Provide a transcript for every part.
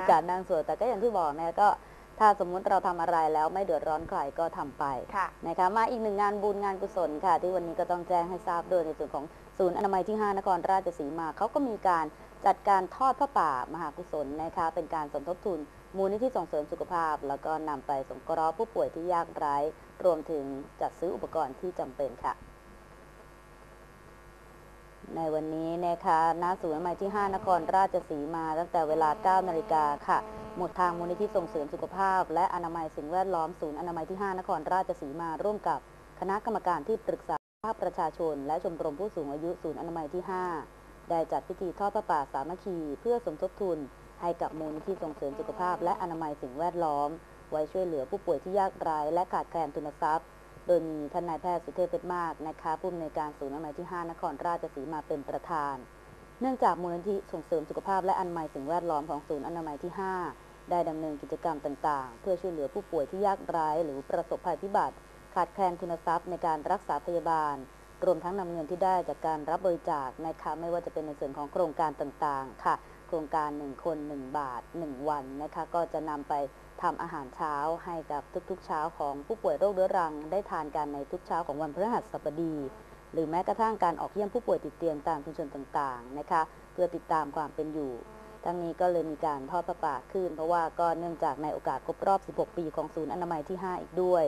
มีนะการนั่งสวดแต่ก็อย่างที่บอกนะก็ถ้าสมมุติเราทำอะไรแล้วไม่เดือดร้อนใครก็ทำไปค่ะนะคะมาอีกหนึ่งงานบุญงานกุศลค่ะ ที่วันนี้ก็ต้องแจ้งให้ทราบด้วยในส่วนของศูนย์อนามัยที่ 5 นครราชสีมาเขาก็มีการจัดการทอดพระป่ามหากุศลนะคะเป็นการสมทบทุนมูลนิธิส่งเสริมสุขภาพ แล้วก็นำไปสงเคราะห์ผู้ป่วยที่ยากไร้ รวมถึงจัดซื้ออุปกรณ์ที่จำเป็นค่ะ ในวันนี้นะคะณศูนย์อนามัยที่ 5 นครราชสีมา ตั้งแต่เวลา 9 นาฬิกาค่ะ หมดทางมูลนิธิส่งเสริมสุขภาพ และอนามัยสิ่งแวดล้อมศูนย์อนามัยที่ 5 นครราชสีมา ร่วมกับคณะกรรมการที่ปรึกษาภาพประชาชน และชมรมผู้สูงอายุศูนย์อนามัยที่ 5 ได้จัดพิธีทอดพระป่าสามัคคี เพื่อสมทบทุน ให้กับมูลนิธิส่งเสริมสุขภาพ และอนามัยสิ่งแวดล้อม ไว้ช่วยเหลือผู้ป่วยที่ยากไร้และขาดแคลนทุนทรัพย์ โดยมีท่านนายแพทย์สุเทพเพชรมากนะคะผู้อำนวยการศูนย์อนามัยที่ 5 นครราชสีมาเป็นประธาน เนื่องจากมูลนิธิส่งเสริมสุขภาพและอนามัยสิ่งแวดล้อมของศูนย์อนามัยที่ 5 ได้ดำเนินกิจกรรมต่างๆ เพื่อช่วยเหลือผู้ป่วยที่ยากไร้หรือประสบภัยพิบัติ ขาดแคลนทุนทรัพย์ในการรักษาพยาบาล รวมทั้งนำเงินที่ได้จากการรับบริจาคนะคะไม่ว่าจะเป็นในส่วนของโครงการต่างๆ ค่ะ โครงการ 1 คน 1 บาท 1 วันนะคะก็จะนำไป ทำอาหารเช้าให้กับทุกๆ เช้าของผู้ป่วยโรคเรื้อรัง ได้ทานกันในทุกเช้าของวันพฤหัสบดี หรือแม้กระทั่งการออกเยี่ยมผู้ป่วยติดเตียงตามชุมชนต่างๆนะคะเพื่อติดตามความเป็นอยู่ ทั้งนี้ก็เลยมีการทอดพระปาขึ้น เพราะว่าก็เนื่องจากในโอกาสครบรอบ 16 ปีของศูนย์อนามัยที่ 5 อีกด้วย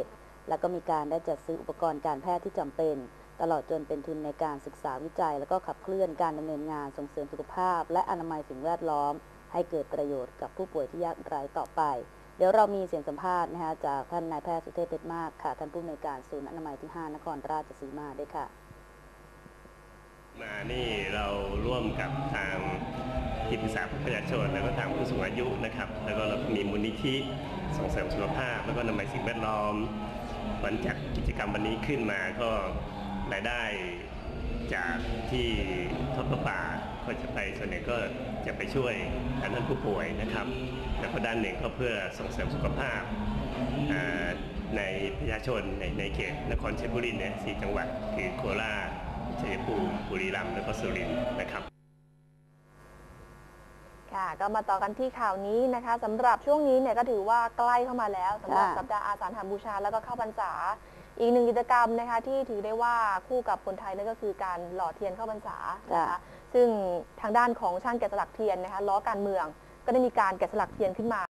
แล้วก็มีการได้จัดซื้ออุปกรณ์การแพทย์ที่จำเป็น ตลอดจนเป็นทุนในการศึกษาวิจัย แล้วก็ขับเคลื่อนการดำเนินงานส่งเสริมสุขภาพ และอนามัยสิ่งแวดล้อม ให้เกิดประโยชน์กับผู้ป่วยที่ยากไร้ต่อไป เดี๋ยวเรามีเสียงสัมภาษณ์นะคะจากท่านนายแพทย์สุเทพเพชรมากค่ะท่านผู้อำนวยการศูนย์อนามัยที่ 5 นครราชสีมาด้วยค่ะ มานี่เราร่วมกับทางที่ปรึกษาประชาชนแล้วก็ทางผู้สูงอายุนะครับ แล้วก็เรามีมูลนิธิส่งเสริมสุขภาพ แล้วก็นำไปสิ่งแวดล้อมวันจัดกิจกรรมวันนี้ขึ้นมาก็รายได้จากที่ทอดประปา ก็จะไปส่วนใหญ่ก็จะไปช่วยท่านผู้ป่วยนะครับ แล้วก็ด้านหนึ่งก็เพื่อส่งเสริมสุขภาพอ่าในประชาชนในในเขตนครเชียงบุรีเนี่ยสี่จังหวัดคือโคราชชัยภูมิบุรีรัมย์แล้วก็สุรินทร์นะครับค่ะก็มาต่อกันที่ข่าวนี้นะคะสำหรับช่วงนี้เนี่ยก็ถือว่าใกล้เข้ามาแล้วสำหรับค่ะสัปดาห์อาสาฬหบูชาแล้วก็เข้าพรรษา อีกหนึ่งกิจกรรมนะคะที่ถือได้ว่าคู่กับคนไทยนั่นก็คือการหล่อเทียนเข้าพรรษานะคะ ซึ่งทางด้านของช่างแกะสลักเทียนนะคะล้อการเมือง ก็ได้มีการแกะสลักเทียนขึ้นมา